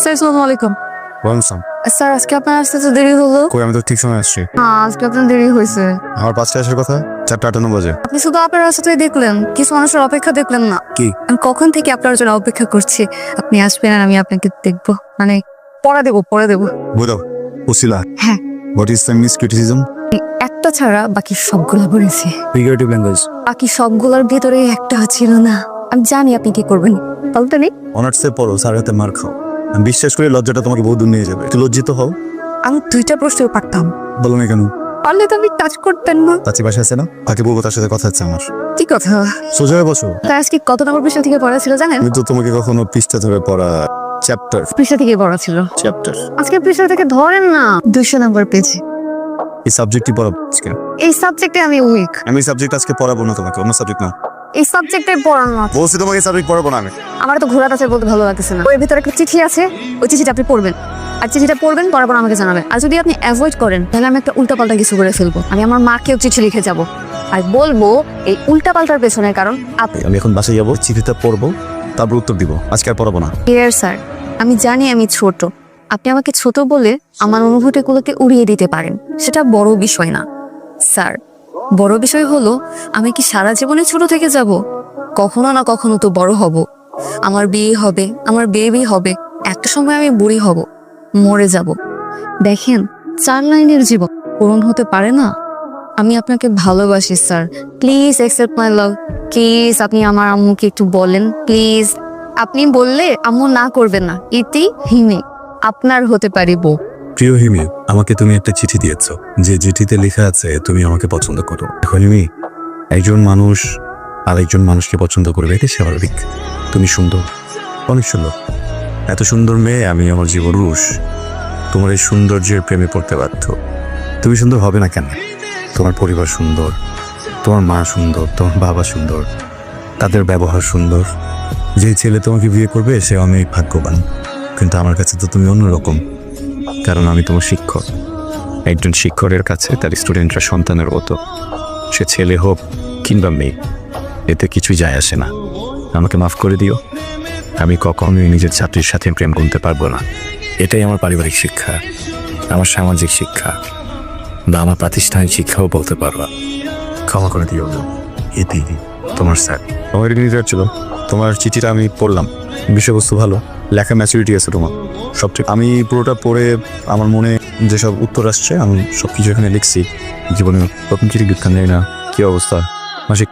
Sir আসসালামু আলাইকুম। ওয়ানসাম sir আজকে আপনার আসতে তো দেরি হলো। কই আমি তো ঠিক সময় আসছি। হ্যাঁ আজকে আপনার দেরি হয়েছে। আমার পাঁচটা আসার কথা চারটা আটান্ন বাজে। আপনি শুধু আপনার রাস্তাতেই দেখলেন কিছু মানুষের অপেক্ষা দেখলেন না। কি? আমি কখন থেকে আপনার জন্য অপেক্ষা করছি? আপনি আসবেন আর আমি আপনাকে দেখব। মানে পড়া দেবো পড়া দেবো। বুঝো উসিলা হ্যাঁ। হোয়াট ইজ ফেমিনিস্ট ক্রিটিসিজম একটা ছাড়া বাকি সবগুলো পড়েছি ফিগারেটিভ ল্যাঙ্গুয়েজ বাকি সবগুলোর ভেতরে একটা ছিল না। আমি জানি আপনি কি করবেন। বলতে নেই। অনার্সে পড়ো স্যার হাতে মার খাও। আমি বিশ্বাস করি লজ্জাটা তোমাকে বহু দূর নিয়ে যাবে। একটু লজ্জিত হও। আমি দুইটা প্রশ্ন পারতাম। বলো না কেন? পারলে তো আমি টাচ করতেন না। চাচি বাসা আছে না? তাকে বলব তার সাথে কথা হচ্ছে আমার। কি কথা? সোজা হয়ে বসো। তার আজকে কত নম্বর পৃষ্ঠা থেকে পড়া ছিল জানেন? আমি তো তোমাকে কখনো পৃষ্ঠা ধরে পড়া চ্যাপ্টার। পৃষ্ঠা থেকে পড়া ছিল। চ্যাপ্টার। আজকে পৃষ্ঠা থেকে ধরেন না। দুইশো নম্বর পেজে। এই সাবজেক্টটি পড়াবো আজকে। এই সাবজেক্টে আমি উইক আমি সাবজেক্ট আজকে পড়াবো না তোমাকে অন্য সাবজেক্ট না। এই সাবজেক্টে পড়ান না বলছি তোমাকে সাবজেক্ট পড়াবো না আমি। আমার তো ঘোরা আছে বলতে ভালো লাগতেছে না। ওর ভিতরে একটা চিঠি আছে ওই চিঠিটা আপনি পড়বেন। আর চিঠিটা পড়বেন পড়ার পর আমাকে জানাবেন। আর যদি আপনি অ্যাভয়েড করেন তাহলে আমি একটা উল্টাপাল্টা কিছু করে ফেলব। আমি আমার মাকেও চিঠি লিখে যাব। আর বলব এই উল্টাপাল্টার পেছনের কারণ আপনি আমি এখন বাসায় যাব চিঠিটা পড়ব তারপর উত্তর দিব। আজকে আর পড়াবো না। ডিয়ার স্যার আমি জানি আমি ছোট। আপনি আমাকে ছোট বলে আমার অনুভূতিগুলোকে উড়িয়ে দিতে পারেন। সেটা বড় বিষয় না। স্যার বড় বিষয় হলো, আমি কি সারা জীবনে ছোট থেকে যাব? কখনো না কখনো তো বড় হব। আমার বিয়ে হবে, আমার বেবি হবে, একটা সময় আমি বুড়ি হব, মরে যাব। দেখেন, চার লাইনের জীবন পূরণ হতে পারে না? আমি আপনাকে ভালোবাসি, sir. Please accept my love please আপনি আমার আম্মুকে একটু বলেন, প্লিজ। আপনি বললে আম্মু না করবেন না। ইতি হিমে আপনার হতে পারি বউ। প্রিয় হিমি, আমাকে তুমি একটা চিঠি দিয়েছ। যে চিঠিতে লেখা আছে, তুমি আমাকে পছন্দ করো। এখন হিমি, একজন মানুষ আরেকজন মানুষকে পছন্দ করবে এটা স্বাভাবিক। তুমি সুন্দর, অনেক সুন্দর। এত সুন্দর মেয়ে, আমি আমার জীবন রুশ তোমার এই সৌন্দর্যের প্রেমে পড়তে বাধ্য। তুমি সুন্দর হবে না কেন? তোমার পরিবার সুন্দর, তোমার মা সুন্দর, তোমার বাবা সুন্দর, তাদের ব্যবহার সুন্দর। যে ছেলে তোমাকে বিয়ে করবে সে অনেক ভাগ্যবান। কিন্তু আমার কাছে তো তুমি অন্যরকম। কারণ আমি তোমার শিক্ষক। একজন শিক্ষকের কাছে তার স্টুডেন্টরা সন্তানের মতো। সে ছেলে হোক কিংবা মেয়ে, এতে কিছুই যায় আসে না। আমাকে মাফ করে দিও। আমি কখনোই নিজের ছাত্রীর সাথে প্রেম করতে পারব না। এটাই আমার পারিবারিক শিক্ষা, আমার সামাজিক শিক্ষা, বা আমার প্রাতিষ্ঠানিক শিক্ষাও বলতে পারবা ক্ষমা করে দিও। এতেই তোমার স্যার। আমার ছিল। তোমার চিঠিটা আমি পড়লাম। বিষয়বস্তু ভালো, লেখা ম্যাচুরিটি আছে তোমার। সব ঠিক। আমি পুরোটা পড়ে আমার মনে যেসব উত্তর আসছে, আমি সব কিছু এখানে লিখছি। জীবনে প্রথম চিঠি লিখতাম জানি না কী অবস্থা। মাসিক